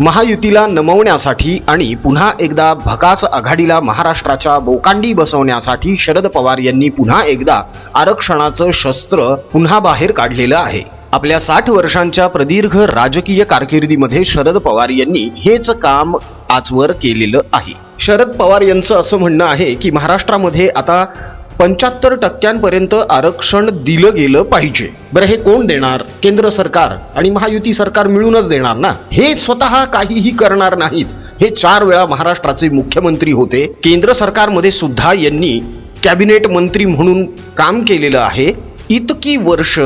महायुतीला नमवण्यासाठी आणि पुन्हा एकदा भकास आघाडीला महाराष्ट्राच्या बोकांडी बसवण्यासाठी शरद पवार यांनी पुन्हा एकदा आरक्षणाचं शस्त्र पुन्हा बाहेर काढलेलं आहे. आपल्या साठ वर्षांच्या प्रदीर्घ राजकीय कारकिर्दीमध्ये शरद पवार यांनी हेच काम आजवर केलेलं आहे. शरद पवार यांचं असं म्हणणं आहे की महाराष्ट्रामध्ये आता पंच्याहत्तर टक्क्यांपर्यंत आरक्षण दिलं गेलं पाहिजे. बरं हे कोण देणार? केंद्र सरकार आणि महायुती सरकार मिळूनच देणार ना? हे स्वतः काहीही करणार नाहीत. हे चार वेळा महाराष्ट्राचे मुख्यमंत्री होते. केंद्र सरकारमध्ये सुद्धा यांनी कॅबिनेट मंत्री म्हणून काम केलेलं आहे. इतकी वर्ष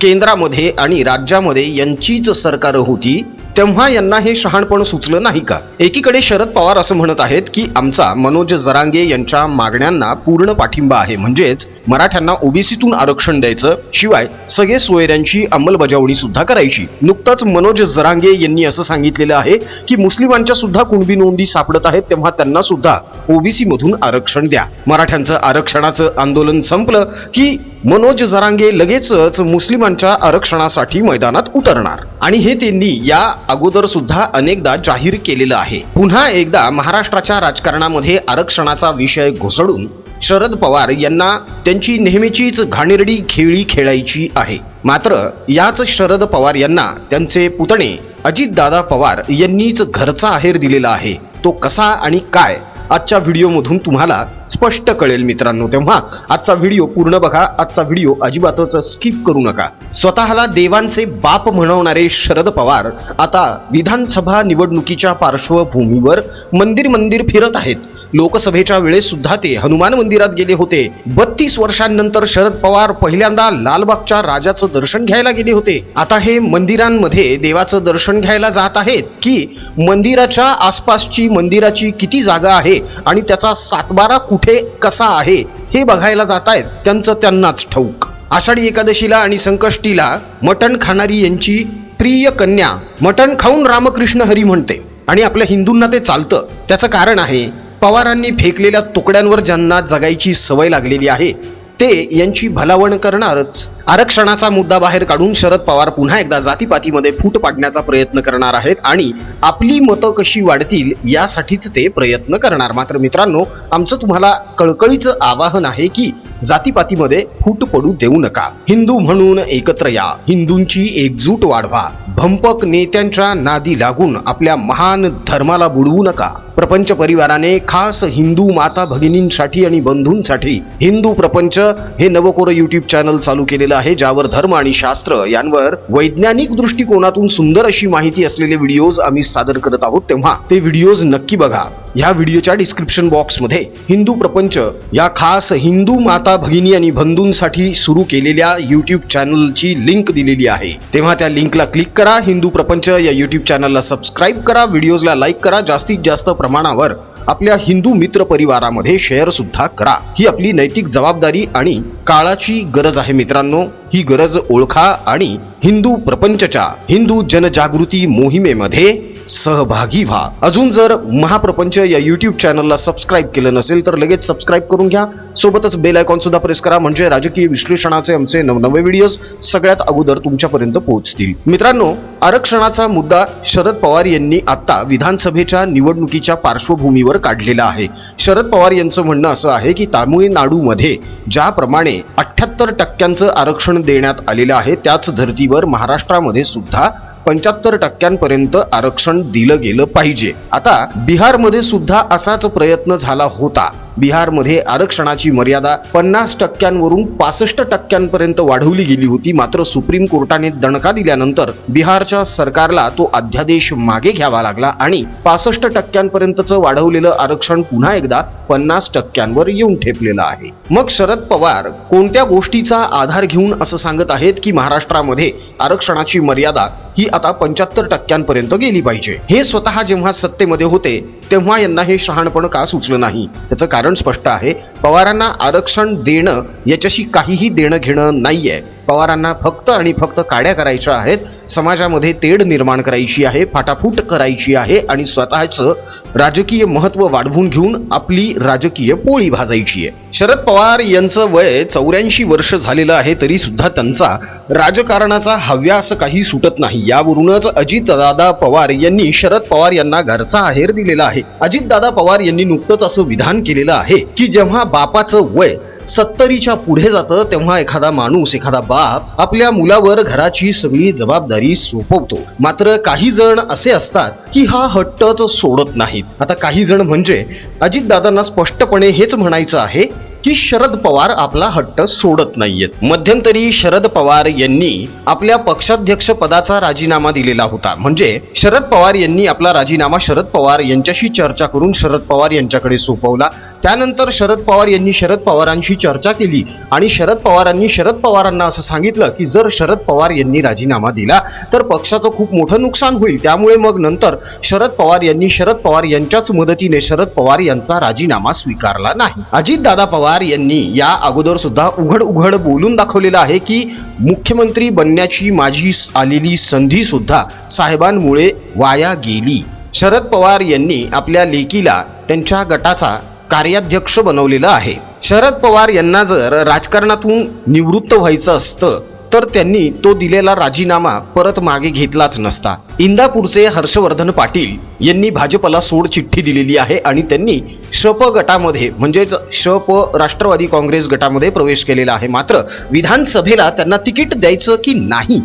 केंद्रामध्ये आणि राज्यामध्ये यांचीच सरकार होती. तेव्हा यांना हे शहाणपण सुचलं नाही का? एकीकडे शरद पवार असं म्हणत आहेत की आमचा मनोज जरांगे यांच्या मागण्यांना पूर्ण पाठिंबा आहे. म्हणजेच मराठ्यांना ओबीसीतून आरक्षण द्यायचं शिवाय सगळे सोयऱ्यांची अंमलबजावणी सुद्धा करायची. नुकतंच मनोज जरांगे यांनी असं सांगितलेलं आहे की मुस्लिमांच्या सुद्धा कुणबी नोंदी सापडत आहेत तेव्हा त्यांना सुद्धा ओबीसी मधून आरक्षण द्या. मराठ्यांचं आरक्षणाचं आंदोलन संपलं की मनोज जरांगे लगेचच मुस्लिमांच्या आरक्षणासाठी मैदानात उतरणार. आणि हे त्यांनी या अगोदर सुद्धा अनेकदा जाहीर केलेलं आहे. पुन्हा एकदा महाराष्ट्राच्या राजकारणामध्ये आरक्षणाचा विषय घुसडून शरद पवार यांना त्यांची नेहमीचीच घाणेरडी खेळी खेळायची आहे. मात्र याच शरद पवार यांना त्यांचे पुतणे अजितदादा पवार यांनीच घरचा आहेर दिलेला आहे. तो कसा आणि काय आजच्या व्हिडिओमधून तुम्हाला स्पष्ट कळेल मित्रांनो. तेव्हा आजचा व्हिडिओ पूर्ण बघा. आजचा व्हिडिओ अजिबातच स्किप करू नका. स्वतःला देवांचे बाप म्हणवणारे शरद पवार आता विधानसभा निवडणुकीच्या पार्श्वभूमीवर मंदिर मंदिर फिरत आहेत. लोकसभेच्या वेळेस सुद्धा ते हनुमान मंदिरात गेले होते. बत्तीस वर्षांनंतर शरद पवार पहिल्यांदा लालबागच्या राजाचं दर्शन घ्यायला गेले होते. आता हे मंदिरांमध्ये देवाचं दर्शन घ्यायला जात आहेत की मंदिराच्या आसपासची मंदिराची किती जागा आहे आणि त्याचा सातबारा कुठे कसा आहे हे बघायला जात आहेत. त्यांचं त्यांनाच ठाऊक. आषाढी एकादशीला आणि संकष्टीला मटण खाणारी यांची प्रिय कन्या मटण खाऊन रामकृष्ण हरी म्हणते. आणि आपल्या हिंदूंना ते चालतं. त्याचं कारण आहे पवारांनी फेकलेल्या तुकड्यांवर ज्यांना जगायची सवय लागलेली आहे ते यांची भलावण करणारच. आरक्षणाचा मुद्दा बाहेर काढून शरद पवार पुन्हा एकदा जातीपातीमध्ये फूट पाडण्याचा प्रयत्न करणार आहेत आणि आपली मतं कशी वाढतील यासाठीच ते प्रयत्न करणार. मात्र मित्रांनो आमचं तुम्हाला कळकळीचं आवाहन आहे की जातीपातीमध्ये फूट पडू देऊ नका. हिंदू म्हणून एकत्र या. हिंदूंची एकजूट वाढवा. भंपक नेत्यांच्या नादी लागून आपल्या महान धर्माला बुडवू नका. प्रपंच परिवाराने खास हिंदू माता भगिनींसाठी आणि बंधूंसाठी हिंदू प्रपंच हे नवकोर युट्यूब चॅनल चालू केलेलं आहे ज्यावर धर्म आणि शास्त्र यांवर वैज्ञानिक दृष्टिकोनातून सुंदर अशी माहिती असलेले व्हिडिओज आम्ही सादर करत आहोत तेव्हा ते व्हिडिओज नक्की बघा. ह्या व्हिडिओच्या डिस्क्रिप्शन बॉक्समध्ये हिंदू प्रपंच या खास हिंदू माता भगिनी आणि बंधूंसाठी सुरू केलेल्या युट्यूब चॅनलची लिंक दिलेली आहे. तेव्हा त्या लिंकला क्लिक करा. हिंदू प्रपंच या युट्यूब चॅनलला सबस्क्राईब करा. व्हिडिओजला लाईक करा. जास्तीत जास्त प्रमाणावर आपल्या हिंदू मित्र परिवारामध्ये शेअर सुद्धा करा. ही आपली नैतिक जबाबदारी आणि काळाची गरज आहे मित्रांनो. ही गरज ओळखा आणि हिंदू प्रपंचच्या हिंदू जनजागृती मोहिमेमध्ये सहभागी व्हा. अजून जर महाप्रपंच या युट्यूब चॅनलला सबस्क्राईब केलं नसेल तर लगेच सबस्क्राईब करून घ्या. सोबतच बेल आयकॉन सुद्धा प्रेस करा म्हणजे राजकीय विश्लेषणाचे आमचे नवनवे व्हिडिओज सगळ्यात अगोदर तुमच्यापर्यंत पोहोचतील. मित्रांनो आरक्षणाचा मुद्दा शरद पवार यांनी आता विधानसभेच्या निवडणुकीच्या पार्श्वभूमीवर काढलेला आहे. शरद पवार यांचं म्हणणं असं आहे की तामिळनाडूमध्ये ज्याप्रमाणे अठ्ठ्याहत्तर टक्क्यांचं आरक्षण देण्यात आलेलं आहे त्याच धर्तीवर महाराष्ट्रामध्ये सुद्धा पंच्याहत्तर टक्क्यांपर्यंत आरक्षण दिलं गेलं पाहिजे. आता बिहारमध्ये सुद्धा असाच प्रयत्न झाला होता. बिहारमध्ये आरक्षणाची मर्यादा पन्नास टक्क्यांवरून पासष्ट टक्क्यांपर्यंत वाढवली गेली होती. मात्र सुप्रीम कोर्टाने दणका दिल्यानंतर बिहारच्या सरकारला तो अध्यादेश मागे घ्यावा लागला आणि पासष्ट टक्क्यांपर्यंतचं वाढवलेलं आरक्षण पुन्हा एकदा पन्नास टक्क्यांवर येऊन ठेपलेलं आहे. मग शरद पवार कोणत्या गोष्टीचा आधार घेऊन असं सांगत आहेत की महाराष्ट्रामध्ये आरक्षणाची मर्यादा ही आता पंच्याहत्तर टक्क्यांपर्यंत गेली पाहिजे? हे स्वतः जेव्हा सत्तेमध्ये होते तेव्हा यांना हे शहाणपण का सुचलं नाही? त्याचं कारण स्पष्ट आहे. पवारांना आरक्षण देणं याच्याशी काहीही देणं घेणं नाहीये. पवारांना फक्त आणि फक्त काड्या करायच्या आहेत. समाजामध्ये तेढ निर्माण करायची आहे फाटाफूट करायची आहे आणि स्वतःचं राजकीय महत्त्व वाढवून घेऊन आपली राजकीय पोळी भाजायची आहे. शरद पवार यांचं वय चौऱ्याऐंशी वर्ष झालेलं आहे तरी सुद्धा त्यांचा राजकारणाचा हव्यास काही सुटत नाही. यावरूनच अजितदादा पवार यांनी शरद पवार यांना घरचा आहेर दिलेला आहे. अजितदादा पवार यांनी नुकतंच असं विधान केलेलं आहे की जेव्हा बापाचं वय सत्तरीच्या पुढे जातं तेव्हा एखादा माणूस एखादा बाप आपल्या मुलावर घराची सगळी जबाबदारी सोपवतो. मात्र काही जण असे असतात की हा हट्टच सोडत नाहीत. आता काही जण म्हणजे अजितदादांना स्पष्टपणे हेच म्हणायचं आहे की शरद पवार आपला हट्ट सोडत नाहीयेत मध्यंतरी शरद पवार यांनी आपल्या पक्षाध्यक्ष पदाचा राजीनामा दिलेला होता म्हणजे शरद पवार यांनी आपला राजीनामा शरद पवार यांच्याशी चर्चा करून शरद पवार यांच्याकडे सोपवला त्यानंतर शरद पवार यांनी शरद पवारांशी चर्चा केली आणि शरद पवारांनी शरद पवारांना असं सांगितलं की जर शरद पवार यांनी राजीनामा दिला तर पक्षाचं खूप मोठं नुकसान होईल त्यामुळे मग नंतर शरद पवार यांनी शरद पवार यांच्याच मदतीने शरद पवार यांचा राजीनामा स्वीकारला नाही अजितदादा पवार यांनी या अगोदर सुद्धा उघड उघड बोलून दाखवलेलं आहे की मुख्यमंत्री बनण्याची माझी आलेली संधी सुद्धा साहेबांमुळे वाया गेली. शरद पवार यांनी आपल्या लेकीला त्यांच्या गटाचा कार्याध्यक्ष बनवलेलं आहे. शरद पवार यांना जर राजकारणातून निवृत्त व्हायचं असतं तर त्यांनी तो दिलेला राजीनामा परत मागे घेतलाच नसता. इंदापूरचे हर्षवर्धन पाटील यांनी भाजपला सोड चिठ्ठी दिलेली आहे आणि त्यांनी शप गटामध्ये म्हणजेच शप राष्ट्रवादी काँग्रेस गटामध्ये प्रवेश केलेला आहे. मात्र विधानसभेला त्यांना तिकीट द्यायचं की नाही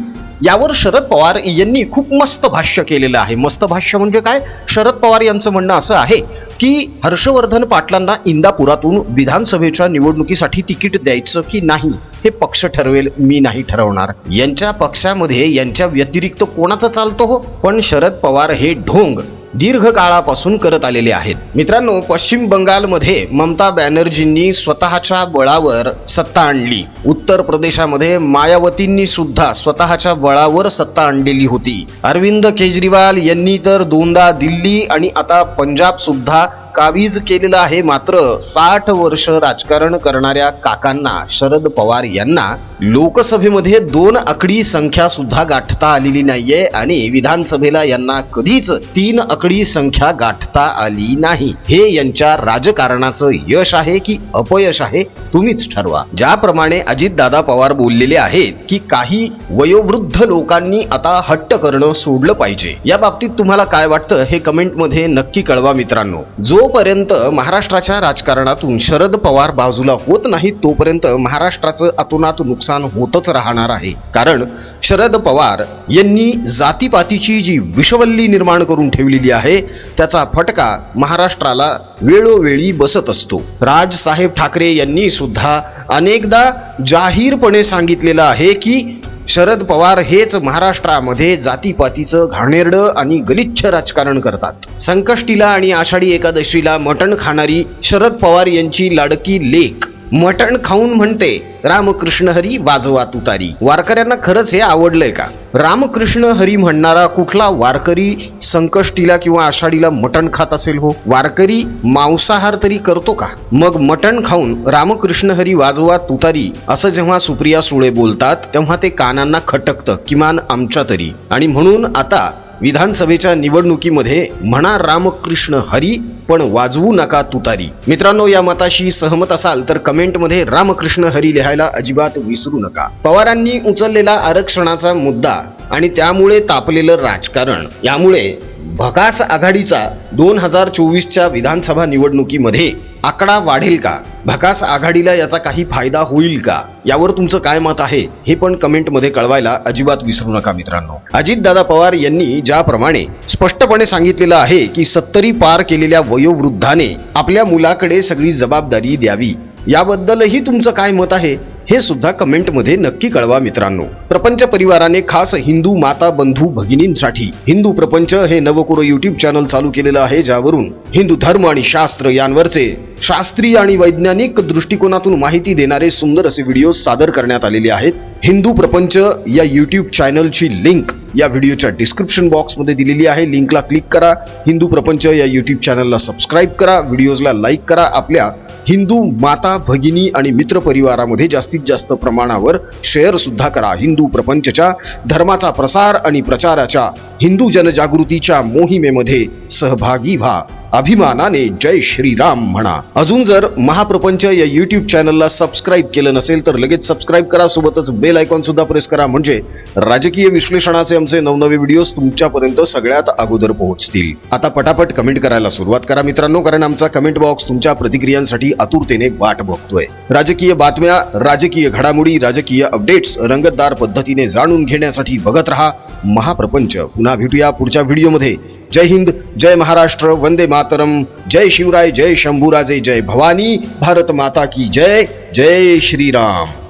यावर शरद पवार यांनी खूप मस्त भाष्य केलेलं आहे. मस्त भाष्य म्हणजे काय? शरद पवार यांचं म्हणणं असं आहे की हर्षवर्धन पाटलांना इंदापुरातून विधानसभेच्या निवडणुकीसाठी तिकीट द्यायचं की नाही? हे पक्ष ठरवेल मी नाही ठरवणार. यांच्या पक्षामध्ये यांच्या व्यतिरिक्त कोणाचा चालतो हो? पण शरद पवार हे ढोंग दीर्घकाळापासून करत आलेले आहेत. मित्रांनो पश्चिम बंगालमध्ये ममता बॅनर्जींनी स्वतःच्या बळावर सत्ता आणली. उत्तर प्रदेशामध्ये मायावतींनी सुद्धा स्वतःच्या बळावर सत्ता आणलेली होती. अरविंद केजरीवाल यांनी तर दोनदा दिल्ली आणि आता पंजाब सुद्धा काबीज केलेलं आहे मात्र साठ वर्ष राजकारण करणाऱ्या काकांना शरद पवार यांना लोकसभेमध्ये दोन आकडी संख्या सुद्धा गाठता आलेली नाहीये आणि विधानसभेला यांना कधीच तीन आकडी संख्या गाठता आली नाही. हे यांच्या राजकारणाचं यश आहे की अपयश आहे तुम्हीच ठरवा. ज्याप्रमाणे अजितदादा पवार बोललेले आहेत की काही वयोवृद्ध लोकांनी आता हट्ट करणं सोडलं पाहिजे. या बाबतीत तुम्हाला काय वाटतं हे कमेंटमध्ये नक्की कळवा मित्रांनो. जो जोपर्यंत महाराष्ट्राच्या राजकारणातून शरद पवार बाजूला होत नाही तोपर्यंत महाराष्ट्राचं अतोनात नुकसान होतच राहणार आहे. कारण शरद पवार यांनी जातीपातीची जी विषवल्ली निर्माण करून ठेवलेली आहे त्याचा फटका महाराष्ट्राला वेळोवेळी बसत असतो. राजसाहेब ठाकरे यांनी सुद्धा अनेकदा जाहीरपणे सांगितलेलं आहे की शरद पवार हेच महाराष्ट्रामध्ये जातीपातीचं घाणेरडं आणि गलिच्छ राजकारण करतात. संकष्टीला आणि आषाढी एकादशीला मटण खाणारी शरद पवार यांची लाडकी लेख. मटण खाऊन म्हणते रामकृष्ण हरी वाजवा तुतारी वारकऱ्यांना खरंच हे आवडलंय का? रामकृष्ण हरी म्हणणारा कुठला वारकरी संकष्टीला किंवा आषाढीला मटण खात असेल हो? वारकरी मांसाहार तरी करतो का? मग मटण खाऊन रामकृष्ण हरी वाजवा तुतारी असं जेव्हा सुप्रिया सुळे बोलतात तेव्हा ते कानांना खटकतं किमान आमच्या तरी. आणि म्हणून आता विधानसभेच्या निवडणुकीमध्ये म्हणा रामकृष्ण हरी पण वाजवू नका तुतारी. मित्रांनो या मताशी सहमत असाल तर कमेंटमध्ये रामकृष्ण हरी लिहायला अजिबात विसरू नका. पवारांनी उचललेला आरक्षणाचा मुद्दा आणि त्यामुळे तापलेलं राजकारण. यामुळे भकास आघाडीचा दोन हजार चोवीसच्या विधानसभा निवडणुकीमध्ये आकडा वाढेल का? भकास आघाडीला याचा काही फायदा होईल का? यावर तुमचं काय मत आहे? हे पण कमेंटमध्ये कळवायला अजिबात विसरू नका मित्रांनो. अजितदादा पवार यांनी ज्याप्रमाणे स्पष्टपणे सांगितलेलं आहे की सत्तरी पार केलेल्या वयोवृद्धाने आपल्या मुलाकडे सगळी जबाबदारी द्यावी. याबद्दलही तुमचं काय मत आहे? हे सुद्धा कमेंटमध्ये नक्की कळवा मित्रांनो. प्रपंच परिवाराने खास हिंदू माता बंधू भगिनींसाठी हिंदू प्रपंच हे नवकुरो युट्यूब चॅनल चालू केलेलं आहे ज्यावरून हिंदू धर्म आणि शास्त्र यांवरचे शास्त्रीय आणि वैज्ञानिक दृष्टिकोनातून माहिती देणारे सुंदर असे व्हिडिओ सादर करण्यात आलेले आहेत. हिंदू प्रपंच या युट्यूब चॅनलची लिंक या व्हिडिओच्या डिस्क्रिप्शन बॉक्समध्ये दिलेली आहे. लिंकला क्लिक करा. हिंदू प्रपंच या युट्यूब चॅनलला सबस्क्राईब करा. व्हिडिओजला लाईक करा. आपल्या हिंदू माता भगिनी आणि मित्र परिवारामध्ये जास्तीत जास्त प्रमाणावर शेअर सुद्धा करा. हिंदू प्रपंचच्या धर्माचा प्रसार आणि प्रचाराच्या हिंदू जनजागृतीच्या मोहिमेमध्ये सहभागी व्हा. अभिमानाने जय श्रीराम म्हणा. अजून जर महाप्रपंच या युट्यूब चॅनलला सबस्क्राईब केलं नसेल तर लगेच सबस्क्राईब करा. सोबतच बेल आयकॉन सुद्धा प्रेस करा. म्हणजे राजकीय विश्लेषणाचे आमचे नवनवे व्हिडिओज तुमच्यापर्यंत सगळ्यात अगोदर पोहोचतील. आता पटापट कमेंट करायला सुरुवात करा मित्रांनो कारण आमचा कमेंट बॉक्स तुमच्या प्रतिक्रियांसाठी आतुरतेने वाट बघतोय. राजकीय बातम्या राजकीय घडामोडी राजकीय अपडेट्स रंगतदार पद्धतीने जाणून घेण्यासाठी बघत रहा महाप्रपंच. पुन्हा भेटूया पुढच्या व्हिडिओमध्ये जय हिंद जय महाराष्ट्र वंदे मातरम जय शिवराय जय शंभूराजे जय भवानी भारत माता की जय जय श्रीराम।